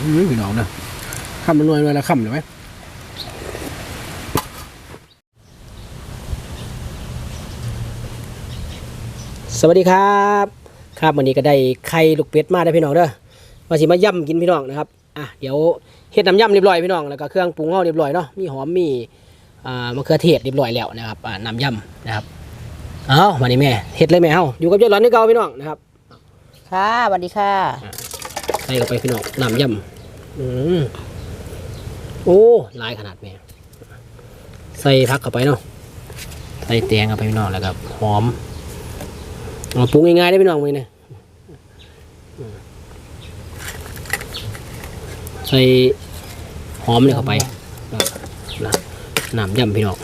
อืมพี่น้องเด้อคำละหน่วยหน่วยละคำเลยไหมสวัสดีครับ ครับวันนี้ก็ได้ไข่ลูกเป็ดมาได้พี่น้องเด้อมาสิมาย่ำกินพี่น้องนะครับอะเดี๋ยวเฮ็ดน้ำย่ำเรียบร้อยพี่น้องแล้วก็เครื่องปรุงเฮาเรียบร้อยเนาะมีหอมมีอ่ามะเขือเทศเรียบร้อยแล้วนะครับอ่าน้ำย่ำนะครับเอามานี่แม่เฮ็ดเลยแม่เฮาอยู่กับยายหลอนนี่เก่าพี่น้องนะครับค่ะสวัสดีค่ะ ส่เข้าไปพี่น้องน้ำย่ำอืมโอ้หลายขนาดแม่ใส่ผักเข้าไปเนาะใส่แตงเข้าไปพี่น้องแล้วก็หอมเอาปรุงง่ายๆได้อพี่น้องมื้อนี้อืมใส่หอมเลยเข้าไปนะน้ำย่ำพี่น้อง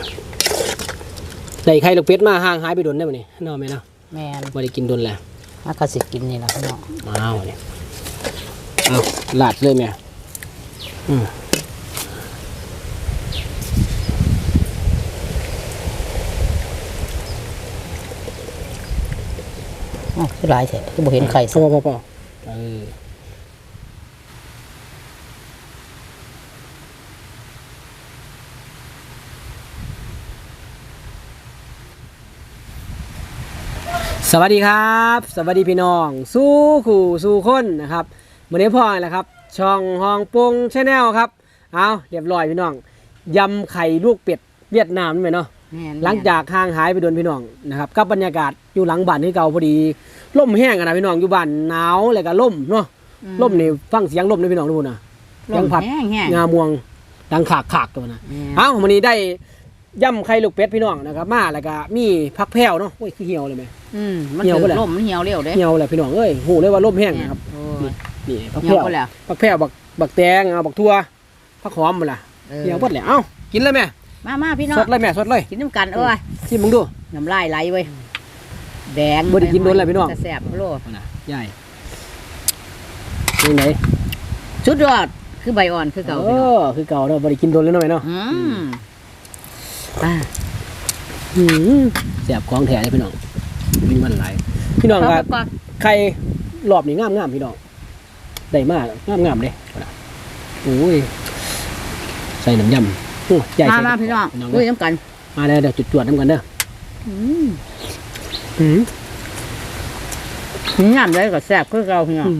ได้ไข่ลูกเป็ดมาห่างหายไปโดนได้ไหมนี่เนาะแม่เนาะแมนไม่ได้กินโดนแล้วมากสิกินนี่แหละพี่น้องเอาเนี่ย เอาลาดเลยแม่อืมอ๋อคือหลายแท้คือบ่เห็นไข่พอพอพอเออสวัสดีครับ สวัสดีพี่น้อง สู้ขู่สู้คนนะครับ วันนี้พ่อแหละครับ ช่องฮองปงชาแนลครับ เอาเรียบร้อยพี่น้องยำไข่ลูกเป็ดเวียดนามนี่ไหมเนาะแม่นหลังจากห่างหายไปโดนพี่น้องนะครับกับบรรยากาศอยู่หลังบ้านที่เก่าพอดีล่มแห้งกันนะพี่น้องอยู่บ้านหนาวแล้วก็ล่มเนาะอืล่มนี่ฟังเสียงล่มนี่พี่น้องทุกคนนะลยังมผัด แห้งแห้งงามวงดังขากขากตัวนะ แม่น เอ้าวันนี้ได้ย่ำไข่ลูกเป็ดพี่น้องนะครับมาแล้วก็มีพักแพ้วเนาะโอ้ยคือเหี่ยวเลยไหม อืมมันเหี่ยวถึบ่งล่ะลมมันเหี่ยวเร็วเด้เหี่ยวแหละพี่น้องเอ้ยหูเลยว่าล่มแห้งนะครับ โอ้ย นี่พักเหี่แพ้ยววบ่แล้วพักแพ้วบักบักแตงเอาบักทั่วพักหอมมาละออเหี่ยวหมดเลยเอ้ากินเลยแม่มามาพี่น้อสงดเลยแม่สดเลยกินน้ำกันเอ้ยชิมมึงดู น้ำลายไหลเว้ยแดงบ่ได้กินโดนแล้วพี่น้องแต่แซ่บโลเอานะใหญ่ยังไงชุดยอดคือใบอ่อนคือเก่าเอพี่น้องอคือเก่าเนาะบริกินโดนแล้วเนาะแม่เนาะอืมอ่าอืมเสียบของแท้เลยพี่น้องมีมันหลายพี่น้องเข้าคไปรับก่อนใครรอบนี้งามงามๆพี่น้อง ได้มากงามงามๆเลยโอ้ยใส่น้ำยำโอ้ใหญ่มาใส่มาพี่น้องน้องคุยน้ำกันมาเลยเดี๋ยวจุดจวดๆน้ำกันเด้ออืมอืมงามเลยก็แซ่บคือเก่าพี่น้อง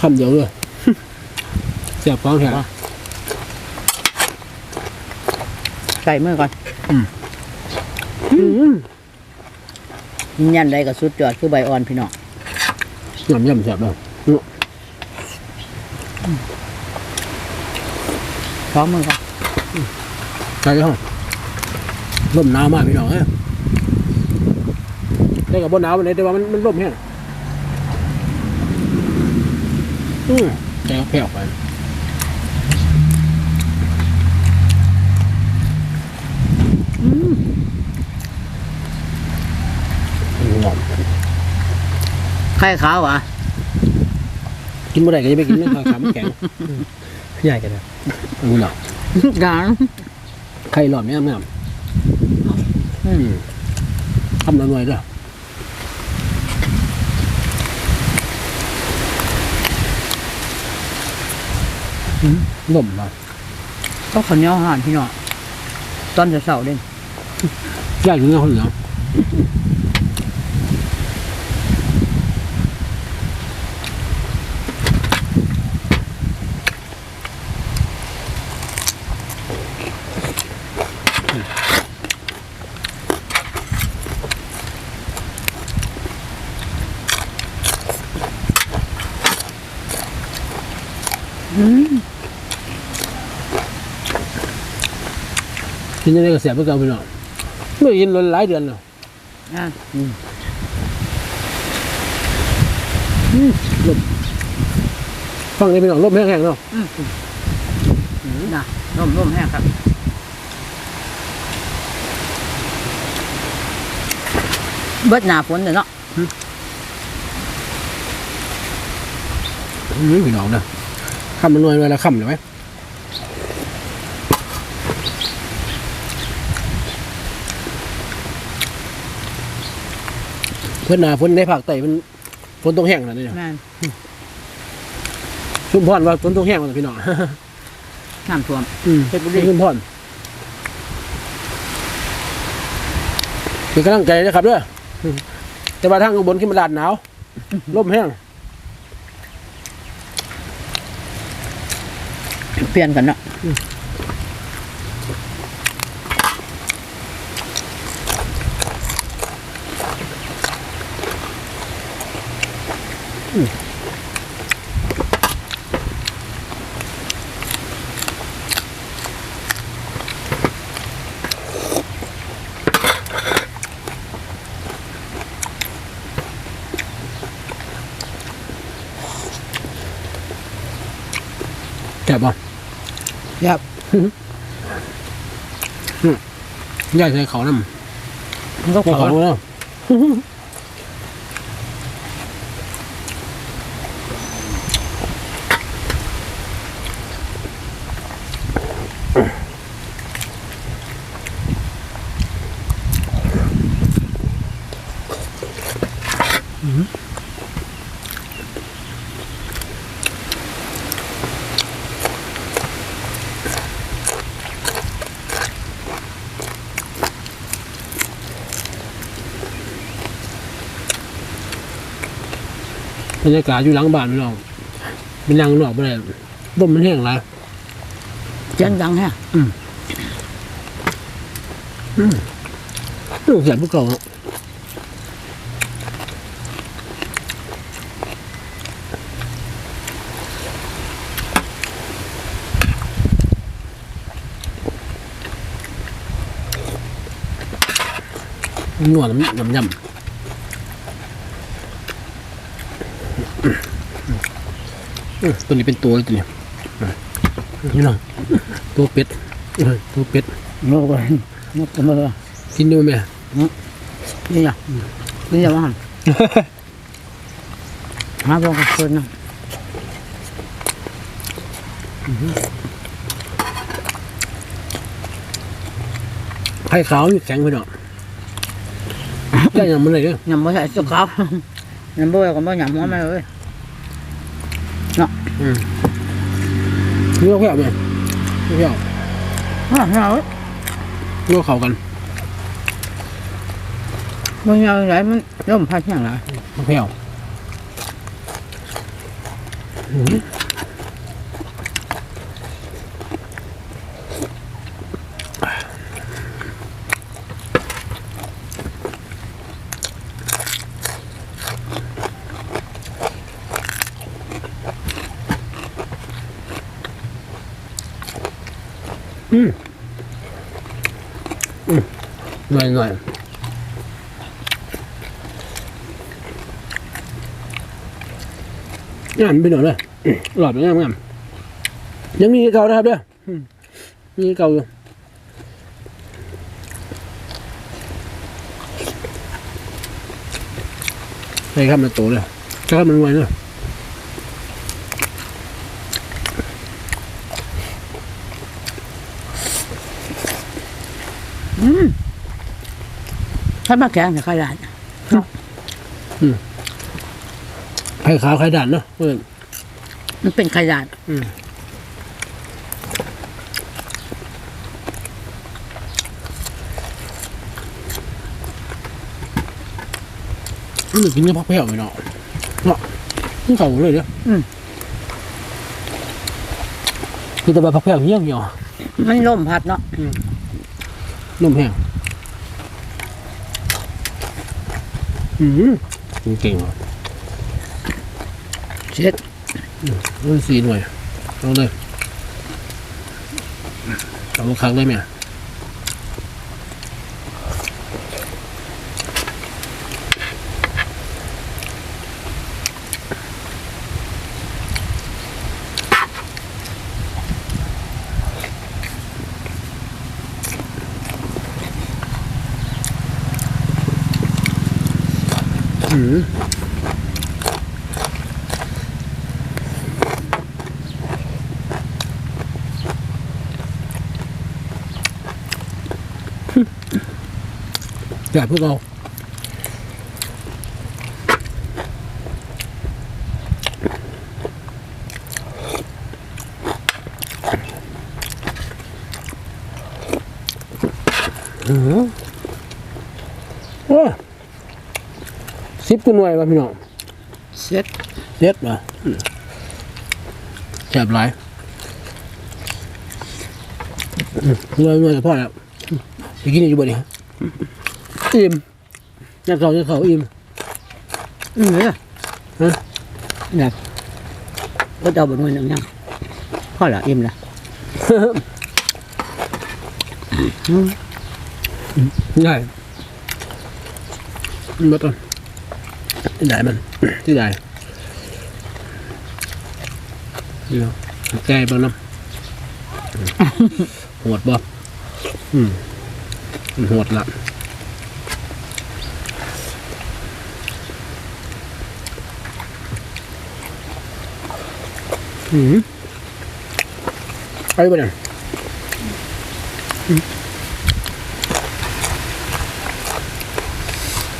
คำเดียวเลยเสียบของแท้ใส่มือก่อนอืมยันใดก็สุดยอดคือใบอ่อนพี่น้อง น้ำยำแสียบเลยพร้อมมั้งครับใช่ครับร่มหนาวมากพี่น้องเอ้ยได้กับบนหนาววันไหนแต่ว่ามันมันร่มแห้งอืมใจก็แผ่วไปงอม ไข่ขาวอะกินบ่ได้ก็จะไปกินไม่ค่อยขามันแข็งใหญ่กันนะนี่เนาะกลางไข่หลอดไม่งามๆอืมทำหน่อยๆด้วยอืมหล่มมาก็ข้าวเหนียวห่านพี่น้องตอนจะเสาร์เด่นยากอยู่นะคนเหลือง กินยังไงก็เสียบไปเก่าพี่น้องไม่ได้กินเลยหลายเดือนแล้วอะฟังได้พี่น้องลมแห้งๆเนาะนะร่มร่มแห้งครับเบิดหนาฝนเดี๋ยวเนาะอืมพี่น้องเนาะ คำมันหน่วยเวลาคำเลยไหมเพื่อนหนาฝนในภาคใต้มันฝนตกแห้งแล้วนี่แม่นชุมพรว่าฝนตกแห้งแล้วพี่น้องน้ำท่วม อืมเพชรบุรี ชุมพรเป็นกำลังใจนะครับเด้ออืมแต่ว่าทางอุบลขึ้นมาลาดหนาวลมแห้ง เปลี่ยนกันเนาะแก่บป่ะ ครับย่ายใส่เขาน้มันก็ำเขาขอเขาแบรรยากาศอยู่หลังบ้านพี่น้องเป็นนั่งนอกไปเลยลมมันแห้งไรเสียงดังแฮะต้องเสียบพวกเก่าเนาะนวดน้ำน้ำยำอืม ตัวนี้เป็นตัวเลยตัวนี้นี่น้องตัวเป็ดตัวเป็ดโง่กันโง่กันมาเลยกินดูไหมนี่อะนี่จะว่าหันหาบอกกับคนนะไข่ขาวอยู่แข็งไปหน่อยได้ยังมันเลยเด้อยยำไม่ใช่สุกขาว ยำบ่อยก็บ่ยำหัวไม่เลย อืมเลือกแค่ไหมเลือกแค่ฮะเอาเว้ยเลือกเขากันบ่ยำไหนมันย่อมพัดอย่างไรเลือกแค่ หน่อยหน่อยงานไปหน่อยเลยหลอดงามงามยังมีเก่านะครับเด้อมีเก่าอยู่ใช่ครับมันโตเลยใช่ครับมันไวเนอะถ้ามาแข่งจะขยันไข่ขาวไข่ด่านเนาะเพื่อนมันเป็นขยันอืมอืมกินกับผักแผ่วไปเนาะเนาะนี่เก่าเลยเด้ออคือแต่แบบผักแผ่วเหี้ยวเหี่ยวมันล่มพัดเนาะนมแห้ง อืมเก่งว่ะเช็ดเล่นสีหน่วยเอาเลยเอามาคักได้ไหม Dạ, ừ. Đẹp phước không? Mm-hmm. สิบกุหน่วยว่ะพี่น้องเซ็ตเด็ดว่ะอืมแซ่บหลายอืมหน่วยหน่วยกับพ่อแล้วอืมไปกินอยู่บ่เนี่ยอิ่มยัดเขายัดเขาอิ่มอืมเนี่ยฮะเนี่ยก็จะเอาบนหน่วยหนึ่งยังพอละอิ่มละได้มันมาต้น ที่ไหนมันที่ไหนนี่เนาะแก้บ้างน้ำโหดบ่อืมมันโหดละอืมไปบ่เนี่ย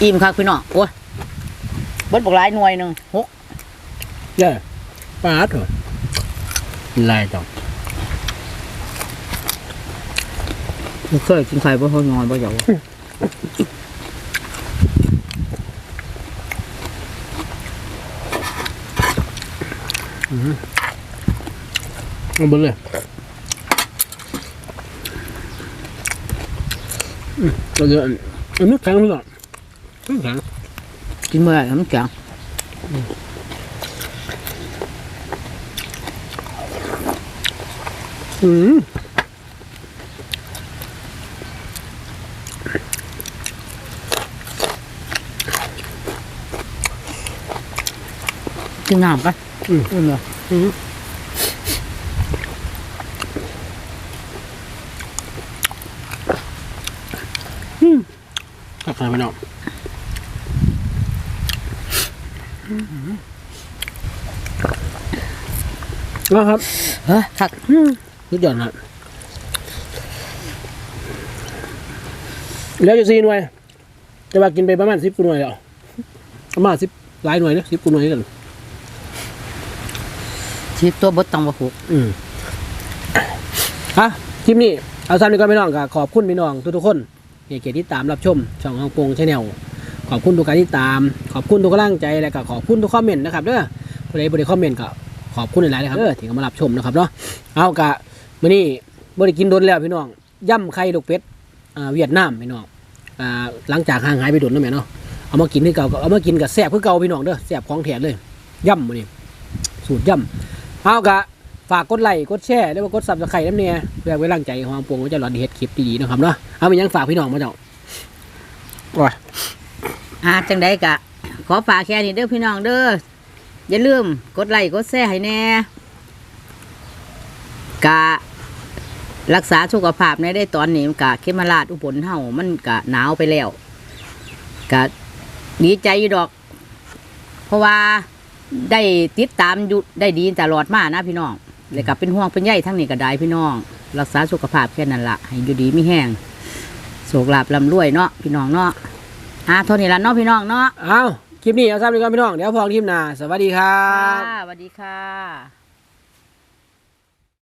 อิ่มครับพี่น้องโอ้ยเบิดบอกหลายหน่วยหนึ่งหกเย้ปลาดเหรอลายจังไม่เคยกินไข่บ่เขานอนบ่อยากเอาไปเลยอืมเราจะอันนี้แข็งหรือเปล่าไม่แข็ง กินเมื่อไหร่น้ำแข็งอืม กิ นน้ำกันอืมอืมเลยอืมอืมกลับไปไม่นอกนะครับเฮ้ยคักนิดหย่อนฮะแล้วจะซีหน่วยจะว่ากินไปประมาณสิบกุหน่วยแล้วประมาณสิบหลายหน่วยนะสิบกุหน่วยกันชีพตัวบดตังบ่หกอืมฮะคลิปนี้เอาซ้ำนี้ก็ไม่น้องก็ขอบคุณพี่น้องทุกๆคนที่เกียรติที่ตามรับชมช่องฮ่องปงชาแนล ขอบคุณทุกการที่ตาม ขอบคุณทุกกำลังใจและก็ขอบคุณทุกคอมเมนต์นะครับเด้อผู้ใดบ่ได้คอมเมนต์ก็ขอบคุณหลายๆนะครับเด้อที่เข้ามารับชมนะครับเนาะเอากะมื้อนี้บ่ได้กินโดนแล้วพี่น้องย่ำไข่ลูกเป็ดอ่าเวียดนามพี่น้องอ่าหลังจากห่างหายไปโดนแล้วแม่เนาะเอามากินคือเก่าก็เอามากินกับแซ่บคือเก่าพี่น้องเด้อแซ่บของแท้เลยย่ำมื้อนี้สูตรย่ำเอากะฝากกดไลค์กดแชร์แล้วก็กดซับสไครต์น้ำเนี่ยเพื่อไว้ร่างใจของปวงว่าจะรอดเฮ็ดคลิปดีๆนะครับเนาะเอาไปยังฝากพี่น้องมาเจ้าโอ้ย อ่าจังไดกะ ขอฝากแค่นี้เด้อพี่น้องเด้ออย่าลืมกดไลค์กดแชร์ให้แน่กะรักษาสุขภาพในได้ตอนนี้กะเคมาราดอุบลเฮามันกะหนาวไปแล้วกะดีใจดอก เพราะว่าได้ติดตามอยู่ได้ดีตลอดมานะพี่น้องเลยกับเป็นห่วงเป็นใยทั้งนี้ก็ได้พี่น้อง รักษาสุขภาพแค่นั้นละให้อยู่ดีไม่แห้งโศกลาบลำรวยเนาะพี่น้องเนาะ อ่าเท่านี้ละเนาะพี่น้องเนาะเอาคลิปนี้เอาซ้ำดีกว่าพี่น้อง เดี๋ยวพอคลิปหน้าสวัสดีครับค่ะสวัสดีค่ะ